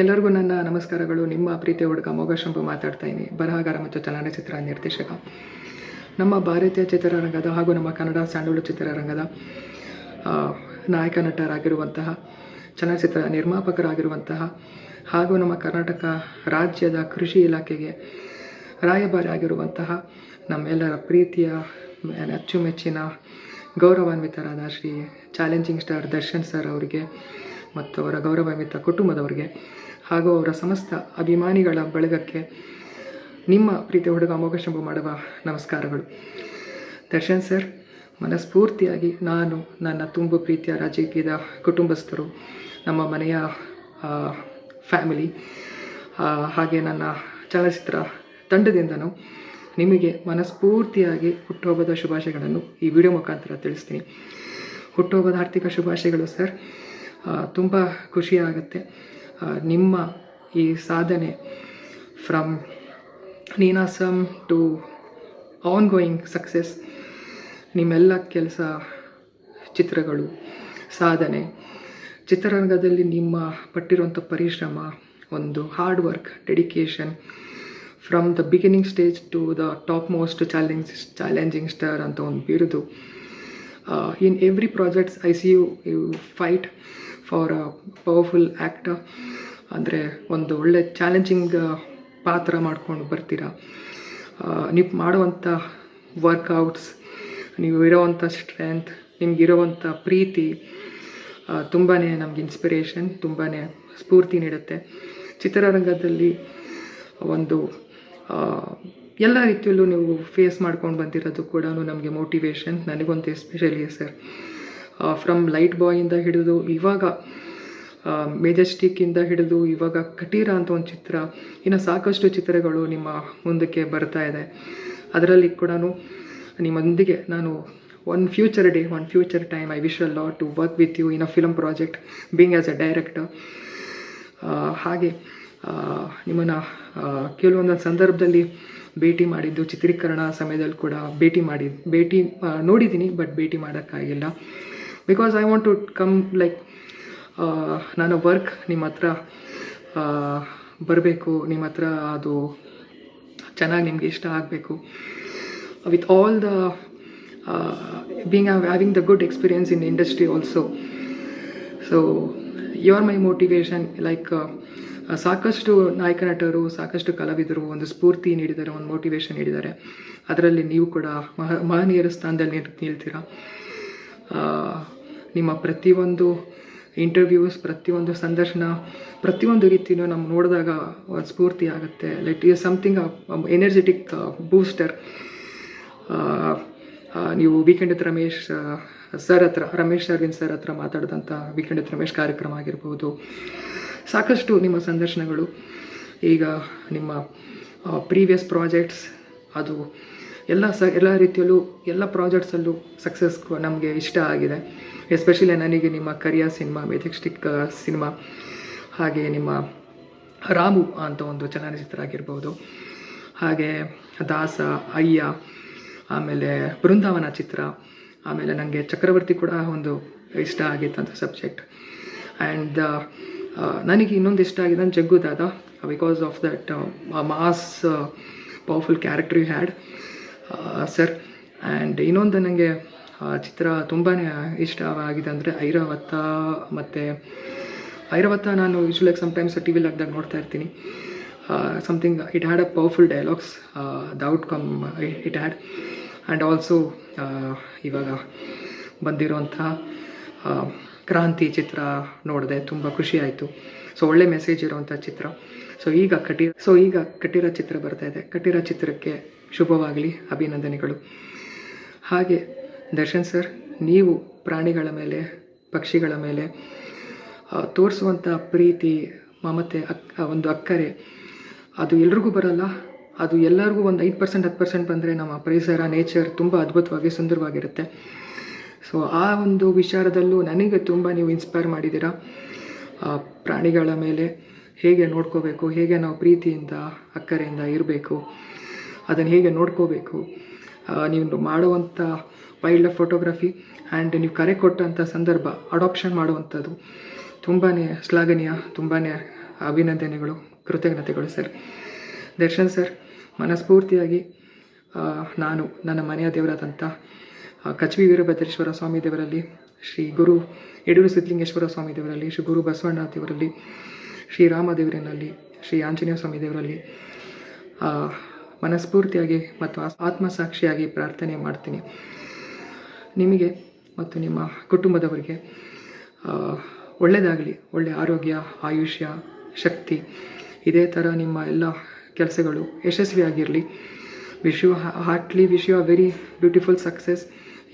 ಎಲ್ಲರಿಗೂ ನನ್ನ ನಮಸ್ಕಾರಗಳು. ನಿಮ್ಮ ಪ್ರೀತಿಯ ಹುಡುಗ ಮೋಗ ಶಂಭು ಮಾತಾಡ್ತಾ ಇದ್ದೀನಿ. ಬರಹಗಾರ ಮತ್ತು ಚಲನಚಿತ್ರ ನಿರ್ದೇಶಕ. ನಮ್ಮ ಭಾರತೀಯ ಚಿತ್ರರಂಗದ ಹಾಗೂ ನಮ್ಮ ಕನ್ನಡ ಸ್ಯಾಂಡಲ್ವುಡ್ ಚಿತ್ರರಂಗದ ನಾಯಕ ನಟರಾಗಿರುವಂತಹ, ಚಲನಚಿತ್ರ ನಿರ್ಮಾಪಕರಾಗಿರುವಂತಹ ಹಾಗೂ ನಮ್ಮ ಕರ್ನಾಟಕ ರಾಜ್ಯದ ಕೃಷಿ ಇಲಾಖೆಗೆ ರಾಯಭಾರಿ ಆಗಿರುವಂತಹ ನಮ್ಮೆಲ್ಲರ ಪ್ರೀತಿಯ ಅಚ್ಚುಮೆಚ್ಚಿನ ಗೌರವಾನ್ವಿತರಾದ Shri challenging star Darshan sir ಅವರಿಗೆ ಮತ್ತು ಅವರ ಗೌರವಾನ್ವಿತ ಕುಟುಂಬದವರಿಗೆ ಹಾಗೂ ಅವರ ಸಮಸ್ತ ಅಭಿಮಾನಿಗಳ ಬಳಗಕ್ಕೆ ನಿಮ್ಮ ಪ್ರೀತಿ ಹುಡುಗ ಮೋಗಶಂಭು ಮಾಡುವ ನಮಸ್ಕಾರಗಳು. ದರ್ಶನ್ ಸರ್, ಮನಸ್ಫೂರ್ತಿಯಾಗಿ ನಾನು ನನ್ನ ತುಂಬು ಪ್ರೀತಿಯ ರಾಜಕೀಯದ ಕುಟುಂಬಸ್ಥರು, ನಮ್ಮ ಮನೆಯ ಫ್ಯಾಮಿಲಿ ಹಾಗೆ ನನ್ನ ಚಲನಚಿತ್ರ ತಂಡದಿಂದನೂ ನಿಮಗೆ ಮನಸ್ಫೂರ್ತಿಯಾಗಿ ಹುಟ್ಟುಹಬ್ಬದ ಶುಭಾಶಯಗಳನ್ನು ಈ ವಿಡಿಯೋ ಮುಖಾಂತರ ತಿಳಿಸ್ತೀನಿ. ಹುಟ್ಟುಹಬ್ಬದ ಆರ್ಥಿಕ ಶುಭಾಶಯಗಳು ಸರ್. ತುಂಬ ಖುಷಿಯಾಗುತ್ತೆ. ನಿಮ್ಮ ಈ ಸಾಧನೆ from Ninasam to on going success ನಿಮ್ಮೆಲ್ಲ ಕೆಲಸ ಚಿತ್ರಗಳು, ಸಾಧನೆ, ಚಿತ್ರರಂಗದಲ್ಲಿ ನಿಮ್ಮ ಪಟ್ಟಿರುವಂಥ ಪರಿಶ್ರಮ, ಒಂದು hard work dedication from the beginning stage to the top most challenge challenging star ಅಂತ ಒಂದು ಬಿರುದು. In every projects I see you you fight for a powerful actor. ಅಂದರೆ ಒಂದು ಒಳ್ಳೆ ಚಾಲೆಂಜಿಂಗ್ ಪಾತ್ರ ಮಾಡ್ಕೊಂಡು ಬರ್ತೀರಾ? ನೀವು ಮಾಡುವಂಥ ವರ್ಕೌಟ್ಸ್ ನೀವು ಇರೋವಂಥ ಸ್ಟ್ರೆಂತ್ ನಿಮಗಿರೋವಂಥ ಪ್ರೀತಿ ತುಂಬಾ ನಮ್ಗೆ ಇನ್ಸ್ಪಿರೇಷನ್ ತುಂಬಾ ಸ್ಫೂರ್ತಿ ನೀಡುತ್ತೆ. ಚಿತ್ರರಂಗದಲ್ಲಿ ಒಂದು ಎಲ್ಲ ರೀತಿಯಲ್ಲೂ ನೀವು ಫೇಸ್ ಮಾಡ್ಕೊಂಡು ಬಂದಿರೋದು ಕೂಡ ನಮಗೆ ಮೋಟಿವೇಶನ್ ನನಗಂತೂ ಎಸ್ಪೆಷಲಿ ಸರ್ ಫ್ರಮ್ ಲೈಟ್ ಬಾಯಿಂದ ಹಿಡಿದು ಇವಾಗ ಮೆಜೆಸ್ಟಿಕ್ಕಿಂದ ಹಿಡಿದು ಇವಾಗ ಕಟೀರ ಅಂತ ಒಂದು ಚಿತ್ರ, ಇನ್ನು ಸಾಕಷ್ಟು ಚಿತ್ರಗಳು ನಿಮ್ಮ ಮುಂದಕ್ಕೆ ಬರ್ತಾ ಇದೆ. ಅದರಲ್ಲಿ ಕೂಡ ನಿಮ್ಮೊಂದಿಗೆ ನಾನು one future day one future time I wish a lot to work with you in a film project being as a director ಹಾಗೆ. ನಿಮ್ಮನ್ನು ಕೆಲವೊಂದೊಂದು ಸಂದರ್ಭದಲ್ಲಿ ಭೇಟಿ ಮಾಡಿದ್ದು, ಚಿತ್ರೀಕರಣ ಸಮಯದಲ್ಲಿ ಕೂಡ ಭೇಟಿ ಮಾಡಿ, ಭೇಟಿ ನೋಡಿದ್ದೀನಿ ಬಟ್ ಭೇಟಿ ಮಾಡೋಕ್ಕಾಗಿಲ್ಲ. Because I want to come like ನನ್ನ ವರ್ಕ್ ನಿಮ್ಮ ಹತ್ರ ಬರಬೇಕು, ನಿಮ್ಮ ಹತ್ರ ಅದು ಚೆನ್ನಾಗಿ ನಿಮಗೆ ಇಷ್ಟ ಆಗಬೇಕು. With all the being having the good experience in industry also so you are my motivation like ಸಾಕಷ್ಟು ನಾಯಕ ನಟರು ಸಾಕಷ್ಟು ಕಲಾವಿದರು ಒಂದು ಸ್ಫೂರ್ತಿ ನೀಡಿದ್ದಾರೆ, ಒಂದು ಮೋಟಿವೇಶನ್ ನೀಡಿದ್ದಾರೆ. ಅದರಲ್ಲಿ ನೀವು ಕೂಡ ಮಹ, ಮಹನೀಯರ ಸ್ಥಾನದಲ್ಲಿ ನಿಲ್ತೀರಾ? ನಿಮ್ಮ ಪ್ರತಿಯೊಂದು ಇಂಟರ್ವ್ಯೂಸ್ ಪ್ರತಿಯೊಂದು ಸಂದರ್ಶನ, ಪ್ರತಿಯೊಂದು ರೀತಿಯೂ ನಮ್ಗೆ ನೋಡಿದಾಗ ಸ್ಫೂರ್ತಿ ಆಗುತ್ತೆ. Like is something energetic booster ನೀವು ವೀಕೆಂಡ್ ರಮೇಶ್ ಸರ್ ಹತ್ರ, ರಮೇಶ್ ಅರವಿಂದ್ ಸರ್ ಹತ್ರ ಮಾತಾಡಿದಂಥ ವೀಕೆಂಡ್ ರಮೇಶ್ ಕಾರ್ಯಕ್ರಮ ಆಗಿರ್ಬೋದು. ಸಾಕಷ್ಟು ನಿಮ್ಮ ಸಂದರ್ಶನಗಳು. ಈಗ ನಿಮ್ಮ ಪ್ರೀವಿಯಸ್ ಪ್ರಾಜೆಕ್ಟ್ಸ್ ಅದು ಎಲ್ಲ ಸ, ಎಲ್ಲ ರೀತಿಯಲ್ಲೂ, ಎಲ್ಲ ಪ್ರಾಜೆಕ್ಟ್ಸಲ್ಲೂ ಸಕ್ಸಸ್ ನಮಗೆ ಇಷ್ಟ ಆಗಿದೆ. ಎಸ್ಪೆಷಲಿ ನನಗೆ ನಿಮ್ಮ ಕರಿಯಾ ಸಿನಿಮಾ ಮೆಥೆಕ್ಸ್ಟಿಕ್ ಸಿನಿಮಾ ಹಾಗೆ ನಿಮ್ಮ ರಾಮು ಅಂತ ಒಂದು ಚಲನಚಿತ್ರ ಆಗಿರ್ಬೋದು ಹಾಗೆ ದಾಸ, ಅಯ್ಯ, ಆಮೇಲೆ ಬೃಂದಾವನ ಚಿತ್ರ, ಆಮೇಲೆ ನನಗೆ ಚಕ್ರವರ್ತಿ ಕೂಡ ಒಂದು ಇಷ್ಟ ಆಗಿತ್ತಂಥ ಸಬ್ಜೆಕ್ಟ್ ಆ್ಯಂಡ್ ನನಗೆ ಇನ್ನೊಂದು ಇಷ್ಟ ಆಗಿದೆ Jaggu Dada because of that mass powerful character you had sir and ಇನ್ನೊಂದು ನನಗೆ ಚಿತ್ರ ತುಂಬಾ ಇಷ್ಟವಾಗಿದೆ ಅಂದರೆ ಐರಾವತ ಮತ್ತು ಐರಾವತ ನಾನು ಯೂಶ್ವಲಾಗಿ ಸಮ್ಟೈಮ್ಸ್ ಟಿ ವಿಲಿ ಹಾಕ್ದಾಗ ನೋಡ್ತಾ ಇರ್ತೀನಿ. Something it had a powerful dialogues the outcome it had and also ಇವಾಗ ಬಂದಿರೋಂಥ ಆ, ಕ್ರಾಂತಿ ಚಿತ್ರ ನೋಡಿದೆ, ತುಂಬ ಖುಷಿ ಆಯಿತು. ಸೊ ಒಳ್ಳೆ ಮೆಸೇಜ್ ಇರುವಂಥ ಚಿತ್ರ. ಸೊ ಈಗ ಕಟೀರ ಸೊ ಈಗ ಕಟೀರ ಚಿತ್ರ ಬರ್ತಾ ಇದೆ. ಕಟೀರ ಚಿತ್ರಕ್ಕೆ ಶುಭವಾಗಲಿ, ಅಭಿನಂದನೆಗಳು. ಹಾಗೆ, ದರ್ಶನ್ ಸರ್, ನೀವು ಪ್ರಾಣಿಗಳ ಮೇಲೆ, ಪಕ್ಷಿಗಳ ಮೇಲೆ ತೋರಿಸುವಂಥ ಪ್ರೀತಿ, ಮಮತೆ, ಅಕ್ ಒಂದು ಅಕ್ಕರೆ, ಅದು ಎಲ್ರಿಗೂ ಬರಲ್ಲ. ಅದು ಎಲ್ಲರಿಗೂ ಒಂದು ಐದು ಪರ್ಸೆಂಟ್ ಹತ್ತು ಪರ್ಸೆಂಟ್ ಬಂದರೆ ನಮ್ಮ ಪರಿಸರ ನೇಚರ್ ತುಂಬ ಅದ್ಭುತವಾಗಿ ಸುಂದರವಾಗಿರುತ್ತೆ. ಸೊ ಆ ಒಂದು ವಿಚಾರದಲ್ಲೂ ನನಗೆ ತುಂಬ ನೀವು ಇನ್ಸ್ಪೈರ್ ಮಾಡಿದ್ದೀರಾ? ಪ್ರಾಣಿಗಳ ಮೇಲೆ ಹೇಗೆ ನೋಡ್ಕೋಬೇಕು? ಹೇಗೆ ನಾವು ಪ್ರೀತಿಯಿಂದ, ಅಕ್ಕರೆಯಿಂದ ಇರಬೇಕು? ಅದನ್ನು ಹೇಗೆ ನೋಡ್ಕೋಬೇಕು? ನೀವು ಮಾಡುವಂಥ ವೈಲ್ಡ್ ಲೈಫ್ ಫೋಟೋಗ್ರಫಿ ಆ್ಯಂಡ್ ನೀವು ಕರೆ ಕೊಟ್ಟಂಥ ಸಂದರ್ಭ ಅಡಾಪ್ಷನ್ ಮಾಡುವಂಥದ್ದು ತುಂಬಾ ಶ್ಲಾಘನೀಯ ತುಂಬಾ ಅಭಿನಂದನೆಗಳು, ಕೃತಜ್ಞತೆಗಳು ಸರ್. ದರ್ಶನ್ ಸರ್, ಮನಸ್ಫೂರ್ತಿಯಾಗಿ ನಾನು ನನ್ನ ಮನೆಯ ದೇವರಾದಂಥ ಕಚ್ವಿ ವೀರಭದ್ರೇಶ್ವರ ಸ್ವಾಮಿ ದೇವರಲ್ಲಿ, ಶ್ರೀ ಗುರು ಯಡೂರು ಸಿದ್ಧಲಿಂಗೇಶ್ವರ ಸ್ವಾಮಿ ದೇವರಲ್ಲಿ, ಶ್ರೀ ಗುರು ಬಸವಣ್ಣ ದೇವರಲ್ಲಿ ಶ್ರೀರಾಮ ದೇವರಿನಲ್ಲಿ ಶ್ರೀ ಆಂಜನೇಯ ಸ್ವಾಮಿ ದೇವರಲ್ಲಿ ಮನಸ್ಫೂರ್ತಿಯಾಗಿ ಮತ್ತು ಆತ್ಮಸಾಕ್ಷಿಯಾಗಿ ಪ್ರಾರ್ಥನೆ ಮಾಡ್ತೀನಿ. ನಿಮಗೆ ಮತ್ತು ನಿಮ್ಮ ಕುಟುಂಬದವರಿಗೆ ಒಳ್ಳೆಯದಾಗಲಿ ಒಳ್ಳೆಯ ಆರೋಗ್ಯ, ಆಯುಷ್ಯ, ಶಕ್ತಿ, ಇದೇ ಥರ ನಿಮ್ಮ ಎಲ್ಲ ಕೆಲಸಗಳು ಯಶಸ್ವಿಯಾಗಿರಲಿ. Wish you heartly wish you a very beautiful success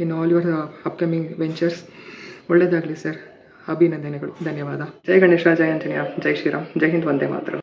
in all your upcoming ventures ಒಳ್ಳೆಯದಾಗಲಿ ಸರ್ ಅಭಿನಂದನೆಗಳು. ಧನ್ಯವಾದ. ಜೈ ಗಣೇಶ ಜಯ ಆಂಜನೇಯ, ಜೈ ಶ್ರೀರಾಮ್, ಜೈ ಹಿಂದ್, ವಂದೇ ಮಾತರಂ.